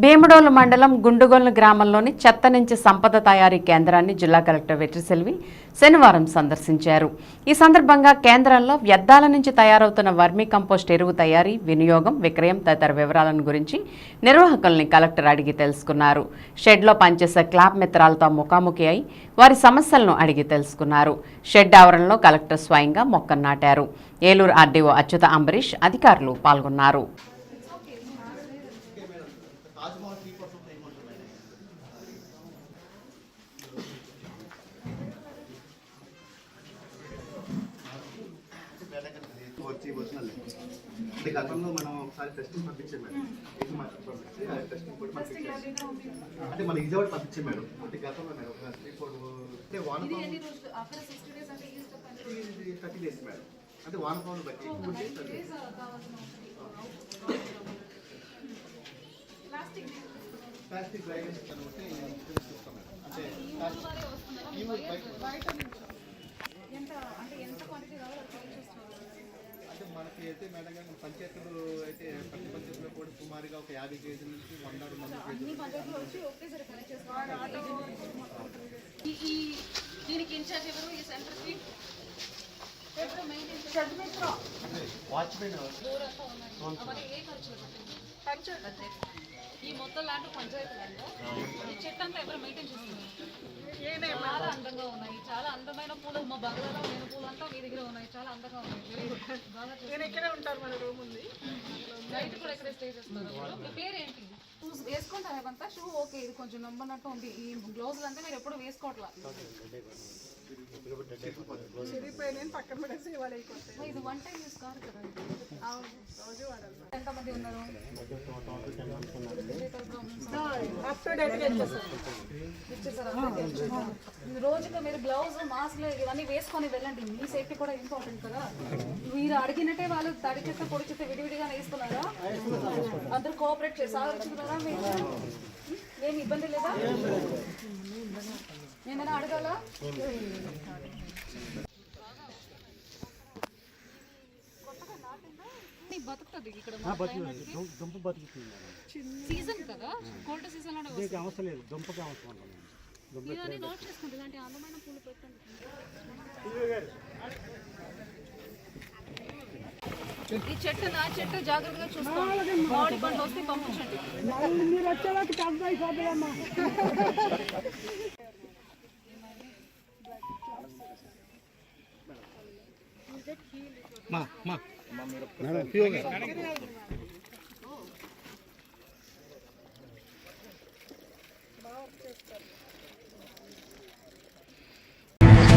భీమడోలు మండలం గుండుగోలు గ్రామంలోని చెత్త నుంచి సంపద తయారీ కేంద్రాన్ని జిల్లా కలెక్టర్ వెట్రిసెల్వి శనివారం సందర్శించారు. ఈ సందర్భంగా కేంద్రంలో వ్యర్థాల నుంచి తయారవుతున్న వర్మీ కంపోస్ట్ ఎరువు తయారీ వినియోగం విక్రయం తదితర వివరాలను గురించి నిర్వాహకుల్ని కలెక్టర్ అడిగి తెలుసుకున్నారు. షెడ్లో పనిచేసే క్లాబ్ మిత్రాలతో ముఖాముఖి అయి వారి సమస్యలను అడిగి తెలుసుకున్నారు. షెడ్ ఆవరణలో కలెక్టర్ స్వయంగా మొక్కను నాటారు. ఏలూరు ఆర్డీఓ అచ్యుత అంబరీష్ అధికారులు పాల్గొన్నారు. వచ్చి వచ్చినాలే. అంటే గతంలో మనం ఒకసారి టెస్టింగ్ పంపించాం మేడం. ఇది మాత్రం పంపించి ఆ టెస్టింగ్ కూడా పంపించాం అంటే మన ఇదే ఒకటి పంపించాం మేడం. అంటే గతంలో మేడం ఒక త్రీ ఫోర్ అంటే ఇది థర్టీ డేస్ మేడం. అంటే వానపాములు బట్టి ప్లాస్టిక్ చూస్తాం మేడం అంటే అంటే మనకి అయితే మేడం గారు పంచాయతీలు అయితే ప్రతి పంచాయతీలో కూడా సుమారుగా ఒక యాభై కేజీల నుంచి వంద రెండు వందల కేజీలు దీనికి ఇన్ఛార్జ్ ఎవరు? ఈ సెంటర్కి? ఎప్పుడు మెయింటైన్ వాచ్మెన్ ఖర్చు ఈ మొత్తం ల్యాండ్ పంచాయతీలలో ఈ చెట్టు అంతా ఎవరు మెయింటైన్ చేస్తున్నారు? చాలా అందంగా ఉన్నాయి. చాలా అందమైన పూలు మా బంగ్లాలో నేను పూలు అంతా మీ దగ్గర ఉన్నాయి. చాలా అందంగా ఉన్నాయి. చేశారు. ఇక్కడే ఉంటారు మన రూమ్ ఉంది. నైట్ కూడా ఇక్కడే స్టే చేస్తున్నారు? మీ పేరేంటి? షూస్ వేసుకుంటారు ఇవంతా? షూ ఓకే ఇది కొంచెం నమ్మనట్టు ఉంది. ఈ గ్లౌజులు అంతా మీరు ఎప్పుడు వేసుకోవట్లా? ఇది వన్ టైం యూస్ కాదు కదా. అవును. ఎంతమంది ఉన్నారు? మీరు గ్లౌజ్ మాస్క్ ఇవన్నీ వేసుకొని వెళ్ళండి. మీ సేఫ్టీ కూడా ఇంపార్టెంట్ కదా. మీరు అడిగినట్టే వాళ్ళు తడి చెత్త పొడి చెత్త విడివిడిగా వేసుకున్నారా అందరూ కోఆపరేట్ చేసి ఆలోచించుకున్నారా? మీరు? ఏమి ఇబ్బంది లేదా. నేనైనా అడగాల? బతుకుతుంది ఇక్కడ దుంప బతుకుతుంది సీజన్ కదా కోల్డ్ సీజన్ లోనే దీనికి అవసరం లేదు దుంపకి అవసరం ఉంటుంది ఇవన్నీ నోట్ చేసుకోండి ఇలాంటి అందమైన పూలు పెట్టండి ఈ చెట్టు నా చెట్టు జాగ్రత్తగా చూసుకోండి మామిడి పండు వస్తే పంపించండి మీరు వచ్చేవాకి తగ్గు అయిపోతాయమ్మా